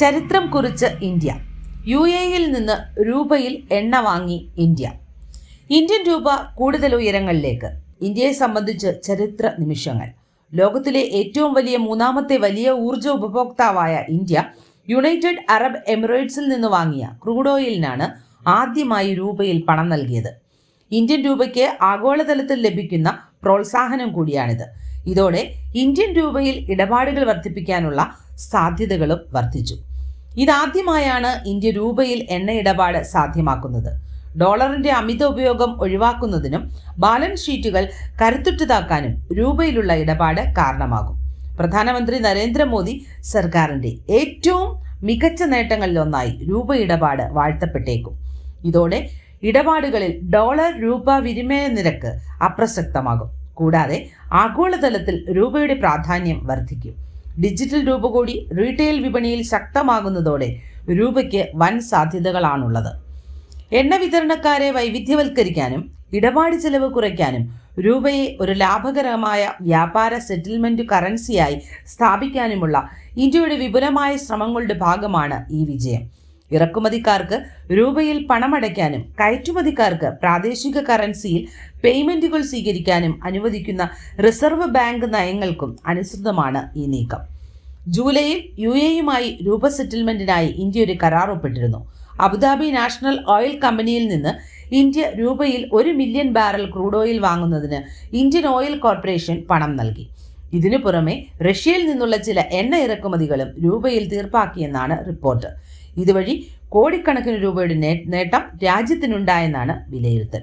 ചരിത്രം കുറിച്ച് India. U എയിൽ നിന്ന് രൂപയിൽ എണ്ണ വാങ്ങി ഇന്ത്യ. ഇന്ത്യൻ രൂപ കൂടുതൽ ഉയരങ്ങളിലേക്ക്. ഇന്ത്യയെ സംബന്ധിച്ച് ചരിത്ര നിമിഷങ്ങൾ. ലോകത്തിലെ ഏറ്റവും വലിയ മൂന്നാമത്തെ വലിയ ഊർജ ഉപഭോക്താവായ ഇന്ത്യ യുണൈറ്റഡ് അറബ് എമിറേറ്റ്സിൽ നിന്ന് വാങ്ങിയ ക്രൂഡ് ഓയിലിനാണ് ആദ്യമായി രൂപയിൽ പണം നൽകിയത്. ഇന്ത്യൻ രൂപയ്ക്ക് ആഗോളതലത്തിൽ ലഭിക്കുന്ന പ്രോത്സാഹനം കൂടിയാണിത്. ഇതോടെ ഇന്ത്യൻ രൂപയിൽ ഇടപാടുകൾ വർദ്ധിപ്പിക്കാനുള്ള സാധ്യതകളും വർദ്ധിച്ചു. ഇതാദ്യമായാണ് ഇന്ത്യ രൂപയിൽ എണ്ണ ഇടപാട് സാധ്യമാക്കുന്നത്. ഡോളറിന്റെ അമിത ഉപയോഗം ഒഴിവാക്കുന്നതിനും ബാലൻസ് ഷീറ്റുകൾ കരുത്തുറ്റതാക്കാനും രൂപയിലുള്ള ഇടപാട് കാരണമാകും. പ്രധാനമന്ത്രി നരേന്ദ്രമോദി സർക്കാരിന്റെ ഏറ്റവും മികച്ച നേട്ടങ്ങളിലൊന്നായി രൂപ ഇടപാട് വാഴ്ത്തപ്പെട്ടേക്കും. ഇതോടെ ഇടപാടുകളിൽ ഡോളർ രൂപ വിനിമയ നിരക്ക് അപ്രസക്തമാകും. കൂടാതെ ആഗോളതലത്തിൽ രൂപയുടെ പ്രാധാന്യം വർദ്ധിക്കും. ഡിജിറ്റൽ രൂപ കൂടി റീറ്റെയിൽ വിപണിയിൽ ശക്തമാകുന്നതോടെ രൂപയ്ക്ക് വൻ സാധ്യതകളാണുള്ളത്. എണ്ണ വിതരണക്കാരെ വൈവിധ്യവൽക്കരിക്കാനും ഇടപാട് ചെലവ് കുറയ്ക്കാനും രൂപയെ ഒരു ലാഭകരമായ വ്യാപാര സെറ്റിൽമെന്റ് കറൻസിയായി സ്ഥാപിക്കാനുമുള്ള ഇന്ത്യയുടെ വിപുലമായ ശ്രമങ്ങളുടെ ഭാഗമാണ് ഈ വിജയം. ഇറക്കുമതിക്കാർക്ക് രൂപയിൽ പണമടയ്ക്കാനും കയറ്റുമതിക്കാർക്ക് പ്രാദേശിക കറൻസിയിൽ പേയ്മെന്റുകൾ സ്വീകരിക്കാനും അനുവദിക്കുന്ന റിസർവ് ബാങ്ക് നയങ്ങൾക്കും അനുസൃതമാണ് ഈ നീക്കം. ജൂലൈയിൽ യു എയുമായി രൂപ സെറ്റിൽമെന്റിനായി ഇന്ത്യ ഒരു കരാർ ഒപ്പിട്ടിരുന്നു. അബുദാബി നാഷണൽ ഓയിൽ കമ്പനിയിൽ നിന്ന് ഇന്ത്യ രൂപയിൽ ഒരു മില്യൺ ബാരൽ ക്രൂഡ് ഓയിൽ വാങ്ങുന്നതിന് ഇന്ത്യൻ ഓയിൽ കോർപ്പറേഷൻ പണം നൽകി. ഇതിനു പുറമെ റഷ്യയിൽ നിന്നുള്ള ചില എണ്ണ ഇറക്കുമതികളും രൂപയിൽ തീർപ്പാക്കിയെന്നാണ് റിപ്പോർട്ട്. ഇതുവഴി കോടിക്കണക്കിന് രൂപയുടെ നേട്ടം രാജ്യത്തിനുണ്ടായെന്നാണ് വിലയിരുത്തൽ.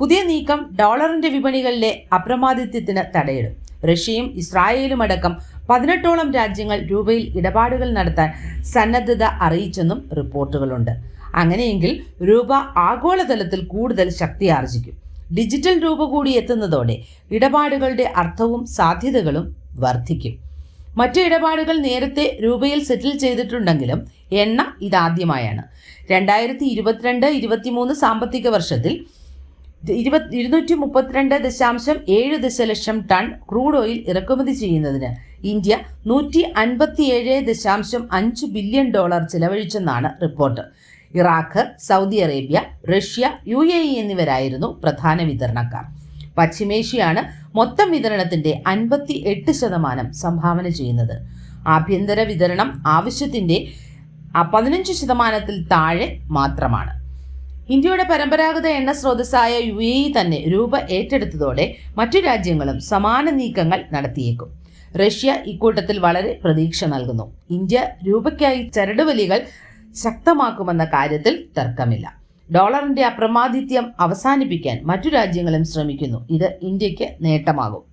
പുതിയ നീക്കം ഡോളറിന്റെ വിപണികളിലെ അപ്രമാദിത്വത്തിന് തടയിടും. റഷ്യയും ഇസ്രായേലും അടക്കം പതിനെട്ടോളം രാജ്യങ്ങൾ രൂപയിൽ ഇടപാടുകൾ നടത്താൻ സന്നദ്ധത അറിയിച്ചെന്നും റിപ്പോർട്ടുകളുണ്ട്. അങ്ങനെയെങ്കിൽ രൂപ ആഗോളതലത്തിൽ കൂടുതൽ ശക്തി ആർജിക്കും ഡിജിറ്റൽ രൂപ കൂടി എത്തുന്നതോടെ ഇടപാടുകളുടെ അർത്ഥവും സാധ്യതകളും വർദ്ധിക്കും. മറ്റു ഇടപാടുകൾ നേരത്തെ രൂപയിൽ സെറ്റിൽ ചെയ്തിട്ടുണ്ടെങ്കിലും എണ്ണ ഇതാദ്യമായാണ്. രണ്ടായിരത്തി ഇരുപത്തിരണ്ട് ഇരുപത്തിമൂന്ന് സാമ്പത്തിക വർഷത്തിൽ ഇരുപത് ഇരുന്നൂറ്റി മുപ്പത്തിരണ്ട് ദശാംശം ഏഴ് ദശലക്ഷം ടൺ ക്രൂഡ് ഓയിൽ ഇറക്കുമതി ചെയ്യുന്നതിന് ഇന്ത്യ നൂറ്റി അൻപത്തിയേഴ് ദശാംശം അഞ്ച് billion dollar ചെലവഴിച്ചെന്നാണ് report. Iraq Saudi Arabia Russia U A E എന്നിവരായിരുന്നു പ്രധാന വിതരണക്കാർ. പശ്ചിമേഷ്യയാണ് മൊത്തം വിതരണത്തിന്റെ അൻപത്തി എട്ട് ശതമാനം സംഭാവന ചെയ്യുന്നത്. ആഭ്യന്തര വിതരണം ആവശ്യത്തിന്റെ പതിനഞ്ച് ശതമാനത്തിൽ താഴെ മാത്രമാണ്. ഇന്ത്യയുടെ പരമ്പരാഗത എണ്ണ സ്രോതസ്സായ യു എ തന്നെ രൂപ ഏറ്റെടുത്തതോടെ മറ്റു രാജ്യങ്ങളും സമാന നീക്കങ്ങൾ നടത്തിയേക്കും. റഷ്യ ഇക്കൂട്ടത്തിൽ വളരെ പ്രതീക്ഷ നൽകുന്നു. ഇന്ത്യ രൂപയ്ക്കായി ചരടുവലികൾ ശക്തമാക്കുമെന്ന കാര്യത്തിൽ തർക്കമില്ല. ഡോളറിന്റെ അപ്രമാദിത്യം അവസാനിപ്പിക്കാൻ മറ്റു രാജ്യങ്ങളും ശ്രമിക്കുന്നു. ഇത് ഇന്ത്യയ്ക്ക് നേട്ടമാകും.